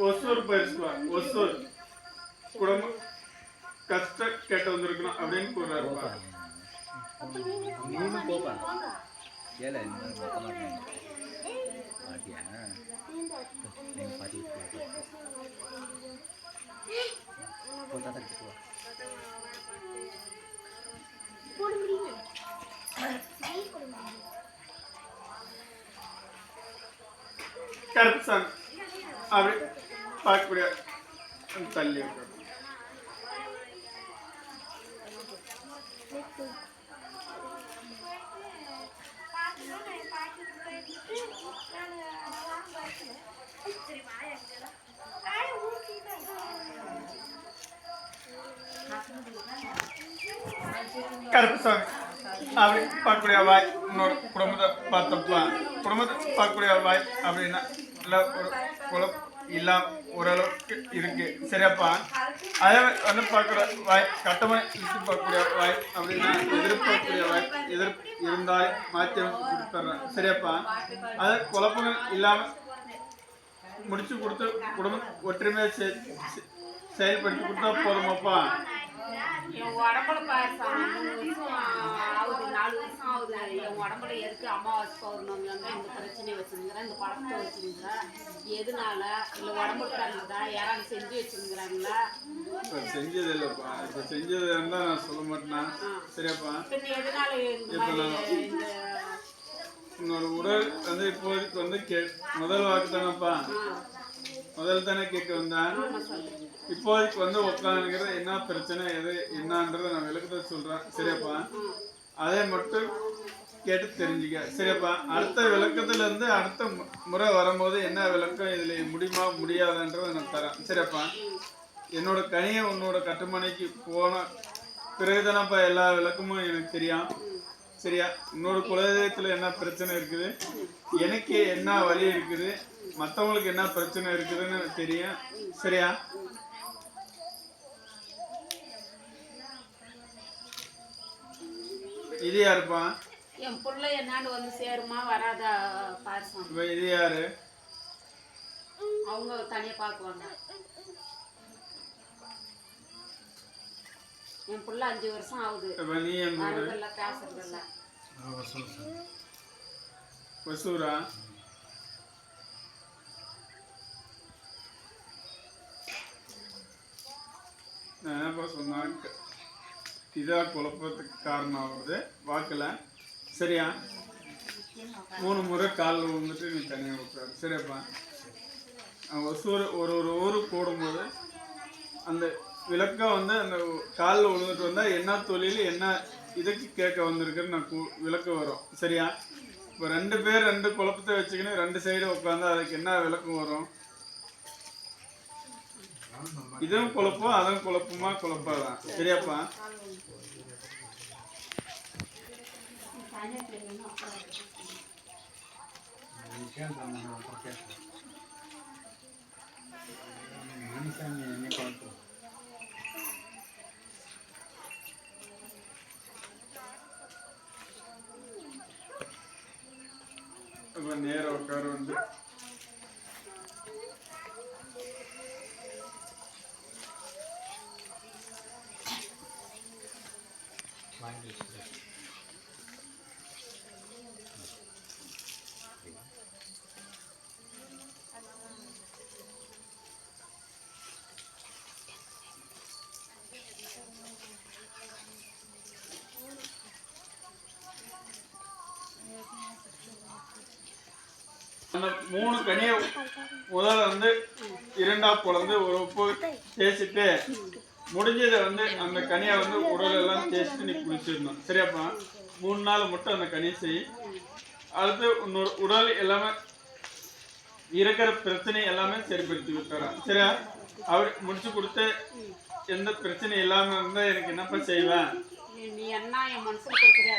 ஒசூர் பரிசுவா ஒசூர் குடும்பம் கஷ்ட கேட்டு வந்திருக்கணும் அப்படின்னு கூறாருப்பா நீனும் போப்பா ஏல இந்த மாதிரி மொத்தமா இருந்தீங்க. பாட்டியா எங்க பாட்டி வீட்டுக்கு போ. போ தாத்தா கிட்ட போ. கருப்புசாமி அப்படி பார்க்கக்கூடிய தள்ளி இருக்கிறோம் கருப்புசாமி அப்படி பார்க்கக்கூடிய வாய் இன்னொரு குடும்பத்தை பார்த்தப்பா குடும்பத்தை பார்க்கக்கூடிய வாய் அப்படின்னா இல்லை ஒரு குழப் இல்லாம ஓரளவுக்கு இருக்கு. சரியாப்பா. அதே வந்து பார்க்குற வாய் கட்டமாக இழுத்து பார்க்கக்கூடிய வாய் அப்படின்னா எதிர்பார்க்கக்கூடிய வாய் எதிர் இருந்தால் மாற்றி கொடுத்துட்றேன் சரியாப்பா. அது குழப்பங்கள் இல்லாமல் முடிச்சு கொடுத்து குடும்பம் ஒற்றுமையை செ- செ- செயல்படுத்தி கொடுத்தா போதுமாப்பா. ஆகுது என் உடம்புல எதுக்கு அமாவாசை பௌர்ணமி வந்து இந்த பிரச்சனையை வச்சுருக்கிறேன் இந்த பழக்கத்தை வச்சுருக்கிறேன். எதனால? இல்லை உடம்புல இருந்ததா யாராவது செஞ்சு வச்சுருக்கிறாங்களா? இப்போ செஞ்சது இல்லைப்பா. இப்போ செஞ்சது இருந்தால் நான் சொல்ல மாட்டேனா? சரியாப்பா. எதனால இந்த உன்னோட உடல் வந்து இப்போதைக்கு வந்து கே முதல் வாக்கு தானேப்பா முதல் தானே கேட்க வந்தேன். இப்போதைக்கு வந்து உட்காந்துக்கிற என்ன பிரச்சனை எது என்னன்றதை நான் விளக்கத்தை சொல்கிறேன் சரியாப்பா? அதை மட்டும் கேட்டு தெரிஞ்சுக்க. சரிப்பா அடுத்த விளக்கத்துல இருந்து அடுத்த மு- முறை வரும்போது என்ன விளக்கம் இதில் முடியுமா முடியாதுன்றதை நான் தரேன். சரிப்பா என்னோட கனியை உன்னோட கட்டுமனைக்கு போன பிறகுதானப்பா எல்லா விளக்கமும் எனக்கு தெரியும். சரியா? இன்னொரு குலதெய்வத்தில் என்ன பிரச்சனை இருக்குது? எனக்கு என்ன வழி இருக்குது? மற்றவங்களுக்கு என்ன பிரச்சனை இருக்குதுன்னு எனக்கு தெரியும். சரியா? இது யாருப்பா? என் பிள்ளை என்னாண்டு வந்து சேருமா வராதா பாரு சாமி. இப்போ இது யாரு? அவங்க தனியாக பார்க்குவாங்க என் பிள்ளை அஞ்சு வருஷம் ஆகுது. வரதில்ல பேசுறதில்ல ஒசூரா? நான் என்னப்பா சொன்னேன் இதாக குழப்பத்துக்கு காரணம் ஆகுது வாக்கில் சரியா? மூணு முறை காலில் விழுந்துட்டு நீ தனியாக உட்காரு. சரியாப்பா? ஒரு ஒசூர் ஒரு ஒரு ஊர் போடும்போது அந்த விளக்கம் வந்து அந்த காலில் விழுந்துட்டு வந்தால் என்ன தொழில் என்ன இதுக்கு கேட்க வந்திருக்குன்னு நான் கு- விளக்கம் வரும். சரியா? இப்போ ரெண்டு பேர் ரெண்டு குழப்பத்தை வச்சுக்கின்னு ரெண்டு சைடு உட்காந்து அதுக்கு என்ன விளக்கம் வரும்? இதுவும் குழப்பம் அதுவும் குழப்பமா குழப்பாதான் சரியாப்பா? இப்போ நேரம் உட்கார வந்து அந்த மூணு கனியை முதல்ல வந்து இரண்டா பொழந்து ஒரு உப்பு தேய்ச்சிட்டு முடிஞ்சதை வந்து அந்த கனியை வந்து உடல் எல்லாம் தேய்ச்சிட்டு நீ குளிச்சிடணும் சரியாப்பா மூணு நாள் மட்டும் அந்த கனியை செய். அடுத்து உன்னோட உடல் எல்லாமே இருக்கிற பிரச்சனை எல்லாமே சரிப்படுத்தி விட்டுறேன் சரியா? அவர் முடிச்சு கொடுத்து எந்த பிரச்சனை இல்லாமல் இருந்தால் எனக்கு என்னப்பா செய்வேன்? நீ- என்ன என் மனசுல கொடுக்குறியா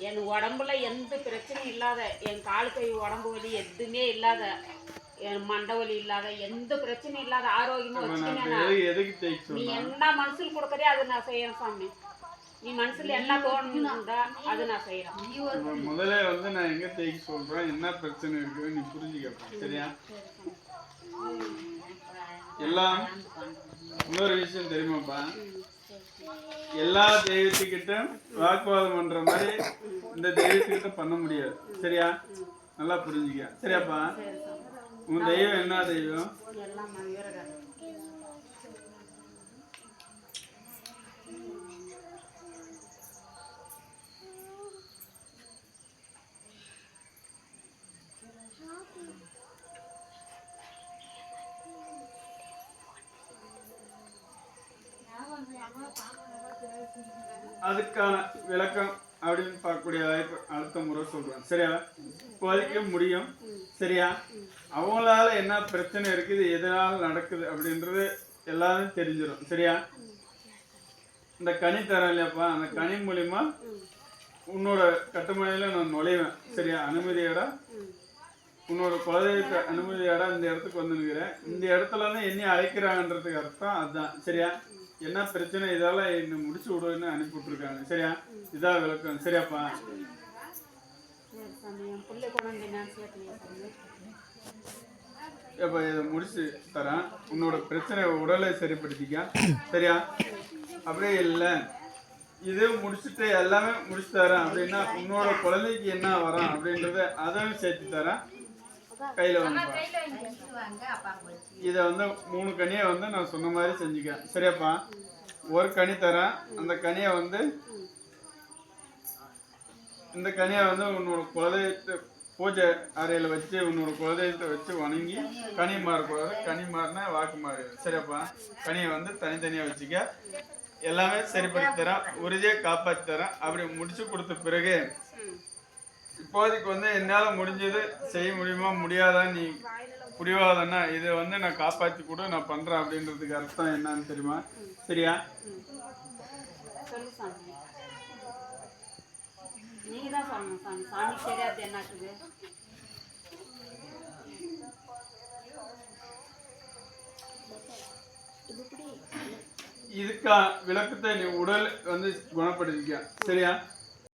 என் உடம்புல எந்த பிரச்சனையும் இல்லாத என் கால் கை உடம்பு வலி எதுவுமே இல்லாத என் மண்டை வலி இல்லாத எந்த பிரச்சனையும் இல்லாத ஆரோக்கியமா நான் வச்சுக்கினேன்? நீ என்ன மனசுல கொடுக்குறியோ அதை நான் செய்யறேன் சாமி. நீ மனசுல என்ன தோணுதா அது நான் செய்யறேன். முதல்ல வந்து நான் எங்க தேய்க்க சொல்றேன் என்ன பிரச்சனை இருக்குது நீ புரிஞ்சுக்கப்பா சரியா? எல்லாம் இன்னொரு விஷயம் தெரியுமாப்பா? எல்லா தெய்வத்துக்கிட்டும் வாக்குவாதம் பண்ற மாதிரி இந்த தெய்வத்துக்கிட்ட பண்ண முடியாது. சரியா? நல்லா புரிஞ்சுக்க. சரியாப்பா? உன் தெய்வம் என்ன தெய்வம்? Thank you. அதுக்கான விளக்கம் அப்படின்னு பார்க்கக்கூடிய வாய்ப்பு அடுத்த முறை சொல்றேன். சரியா? இப்போதைக்கு முடியும். சரியா? அவங்களால என்ன பிரச்சனை இருக்குது எதனால் நடக்குது அப்படின்றது எல்லாரும் தெரிஞ்சிடும் சரியா? இந்த கனி தரேன் இல்லையாப்பா? அந்த கனி மூலியமா உன்னோட கட்டுமனையில நான் நுழைவேன். சரியா? அனுமதியோட. உன்னோட குலதெய்வத்தை அனுமதியோட இந்த இடத்துக்கு வந்து இந்த இடத்துல தான் என்னை அழைக்கிறாங்கன்றதுக்கு அர்த்தம் அதுதான் சரியா? என்ன பிரச்சனை? இதால என்ன முடிச்சு விடுவேன்னு அனுப்பி விட்டுருக்காங்க சரியா? இதா விளக்கம். சரியாப்பா? இப்போ இதை முடிச்சு தரேன். உன்னோட பிரச்சனை உடலை சரிப்படுத்திக்க. சரியா? அப்படியே இல்லை. இதே முடிச்சுட்டு எல்லாமே முடிச்சு தரேன். அப்படின்னா உன்னோட குழந்தைக்கு என்ன வரான் அப்படின்றத அதையும் சேர்த்து தரேன். கையில் வந்து இதை வந்து மூணு கனியை வந்து நான் சொன்ன மாதிரி செஞ்சுக்க. சரியாப்பா? ஒரு கனி தரேன். அந்த கனியை வந்து இந்த கனியை வந்து உன்னோட குலதெய்வத்தை பூஜை அறையில் வச்சு உன்னோட குலதெய்வத்தை வச்சு வணங்கி கனி மாறக்கூடாது கனி மாறினா வாக்கு மாறு சரியாப்பா? கனியை வந்து தனித்தனியாக வச்சுக்க. எல்லாமே சரிப்படுத்தி தரேன். உறுதியாக காப்பாற்றி தரேன். அப்படி முடிச்சு கொடுத்த பிறகு இப்போதைக்கு வந்து என்னால் முடிஞ்சது செய்ய முடியுமா முடியாதா நீ புரியாதன்னா இதை வந்து நான் காப்பாற்றி கூட நான் பண்ணுறேன் அப்படின்றதுக்கு அர்த்தம் என்னன்னு தெரியுமா? சரியா? இதுக்கா விளக்கத்தை நீ உடல் வந்து குணப்படுத்திக்க. சரியா?